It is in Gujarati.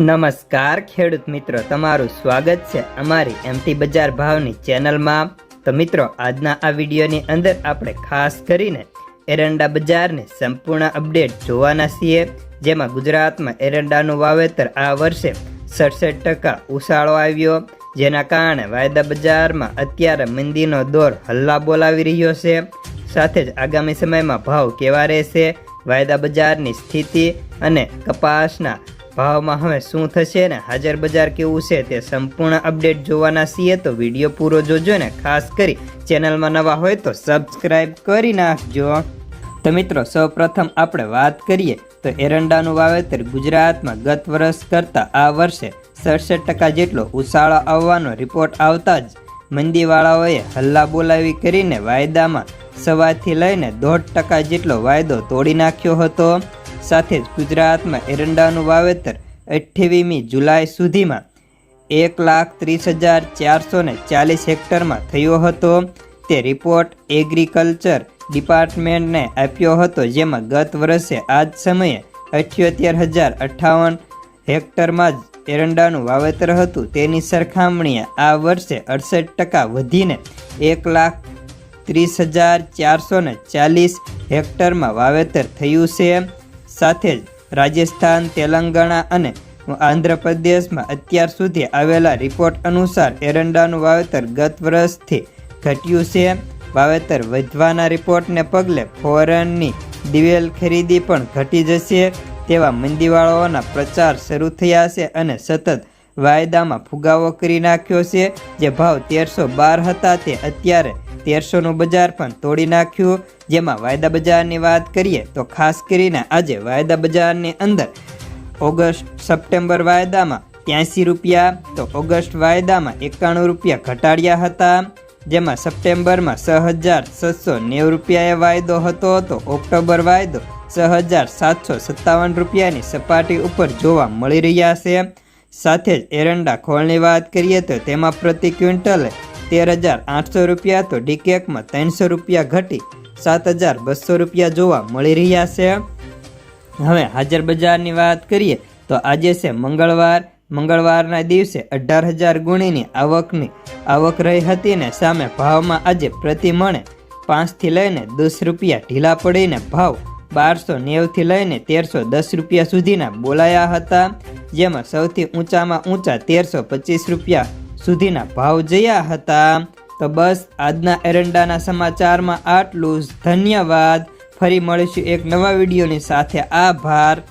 નમસ્કાર ખેડૂત મિત્રો, તમારું સ્વાગત છે અમારી એમટી બજાર ભાવની ચેનલમાં. તો મિત્રો, આજના આ વિડીયોની અંદર આપણે ખાસ કરીને એરંડા બજારની સંપૂર્ણ અપડેટ જોવાના છીએ. જેમાં ગુજરાતમાં એરંડાનું વાવેતર આ વર્ષે સડસઠ ટકા ઉછાળો આવ્યો. જેના કારણે વાયદા બજારમાં અત્યારે મંદીનો દોર હલ્લા બોલાવી રહ્યો છે. સાથે જ આગામી સમયમાં ભાવ કેવા રહેશે? વાયદા બજારની સ્થિતિ અને કપાસના ભાવમાં હવે શું થશે ને? હાજર બજાર કેવું છે તે સંપૂર્ણ અપડેટ જોવાના છીએ, તો વીડિયો પૂરો જોજો ને. ખાસ કરી ચેનલમાં નવા હોય તો સબસ્ક્રાઈબ કરી નાખજો. તો મિત્રો, સૌપ્રથમ આપણે વાત કરીએ, તો એરંડાનું વાવેતર ગુજરાતમાં ગત વર્ષ કરતાં આ વર્ષે સડસઠ ટકા જેટલો ઉછાળો આવવાનો રિપોર્ટ આવતા જ મંદીવાળાઓએ હલ્લા બોલાવી કરીને વાયદામાં સવાથી લઈને દોઢ ટકા જેટલો વાયદો તોડી નાખ્યો હતો. સાથે જ ગુજરાતમાં એરંડાનું વાવેતર અઠ્ઠાવીસમી જુલાઈ સુધીમાં એક લાખ ત્રીસ હજાર ચારસો ને ચાલીસ હેક્ટરમાં થયો હતો. તે રિપોર્ટ એગ્રીકલ્ચર ડિપાર્ટમેન્ટને આપ્યો હતો, જેમાં ગત વર્ષે આ જ સમયે અઠ્યોતેર હજાર અઠ્ઠાવન હેક્ટરમાં જ એરંડાનું વાવેતર હતું. તેની સરખામણીએ આ વર્ષે અડસઠ ટકા વધીને એક લાખ ત્રીસ હજાર ચારસો ને ચાલીસ હેક્ટરમાં વાવેતર થયું છે. સાથે જ રાજસ્થાન, તેલંગાણા અને આંધ્રપ્રદેશમાં અત્યાર સુધી આવેલા રિપોર્ટ અનુસાર એરંડાનું વાવેતર ગત વર્ષથી ઘટ્યું છે. વાવેતર વધવાના રિપોર્ટને પગલે ફોરનની દિવેલ ખરીદી પણ ઘટી જશે તેવા મંદીવાળાઓના પ્રચાર શરૂ થયા છે અને સતત વાયદામાં ફુગાવો કરી નાખ્યો છે. જે ભાવ તેરસો બાર હતા તે અત્યારે તેરસોનું બજાર પણ તોડી નાખ્યું. જેમાં વાયદા બજારની વાત કરીએ તો ખાસ કરીને આજે વાયદા બજારની અંદર ઓગસ્ટ, સપ્ટેમ્બર વાયદામાં ત્યાંસી રૂપિયા, તો ઓગસ્ટ વાયદામાં એકાણું રૂપિયા ઘટાડ્યા હતા. જેમાં સપ્ટેમ્બરમાં છ હજાર છસો નેવું રૂપિયાએ વાયદો હતો, તો ઓક્ટોબર વાયદો છ હજાર સાતસો સત્તાવન રૂપિયાની સપાટી ઉપર જોવા મળી રહ્યા છે. સાથે જ એરંડા ખોળની વાત કરીએ તો તેમાં પ્રતિ ક્વિન્ટલે તેર હજાર આઠસો રૂપિયા તો ડીકેકમાં ત્રણસો રૂપિયા ઘટી સાત હજાર બસો રૂપિયા જોવા મળી રહ્યા છે. હવે હાજર બજારની વાત કરીએ તો આજે છે મંગળવાર. મંગળવારના દિવસે અઢાર હજાર ગુણીની આવકની આવક રહી હતી ને સામે ભાવમાં આજે પ્રતિ મણે પાંચથી લઈને દસ રૂપિયા ઢીલા પડીને ભાવ બારસો નેવથી લઈને તેરસો દસ રૂપિયા સુધીના બોલાયા હતા. જેમાં સૌથી ઊંચામાં ઊંચા તેરસો પચીસ રૂપિયા સુધીના ભાવ જયા હતા. તો બસ આજના એરંડાના સમાચારમાં આટલું જ. ધન્યવાદ. ફરી મળીશું એક નવા વિડીયોની સાથે. આભાર.